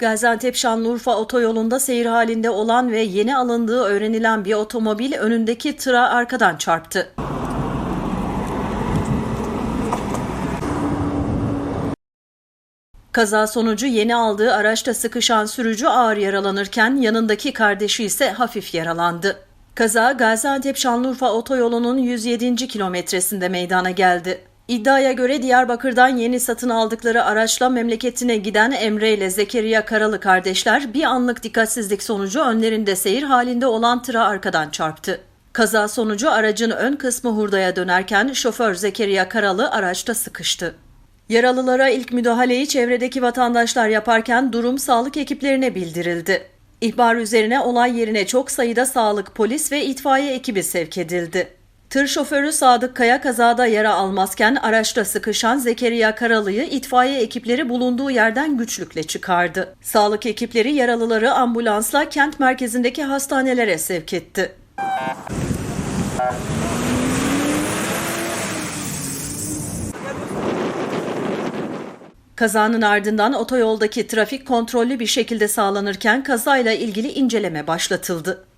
Gaziantep Şanlıurfa otoyolunda seyir halinde olan ve yeni alındığı öğrenilen bir otomobil önündeki tıra arkadan çarptı. Kaza sonucu yeni aldığı araçta sıkışan sürücü ağır yaralanırken yanındaki kardeşi ise hafif yaralandı. Kaza Gaziantep Şanlıurfa otoyolunun 107. kilometresinde meydana geldi. İddiaya göre Diyarbakır'dan yeni satın aldıkları araçla memleketine giden Emre ile Zekeriya Karalı kardeşler bir anlık dikkatsizlik sonucu önlerinde seyir halinde olan tıra arkadan çarptı. Kaza sonucu aracın ön kısmı hurdaya dönerken şoför Zekeriya Karalı araçta sıkıştı. Yaralılara ilk müdahaleyi çevredeki vatandaşlar yaparken durum sağlık ekiplerine bildirildi. İhbar üzerine olay yerine çok sayıda sağlık, polis ve itfaiye ekibi sevk edildi. Tır şoförü Sadık Kaya kazada yara almazken araçta sıkışan Zekeriya Karalı'yı itfaiye ekipleri bulunduğu yerden güçlükle çıkardı. Sağlık ekipleri yaralıları ambulansla kent merkezindeki hastanelere sevk etti. Kazanın ardından otoyoldaki trafik kontrollü bir şekilde sağlanırken kazayla ilgili inceleme başlatıldı.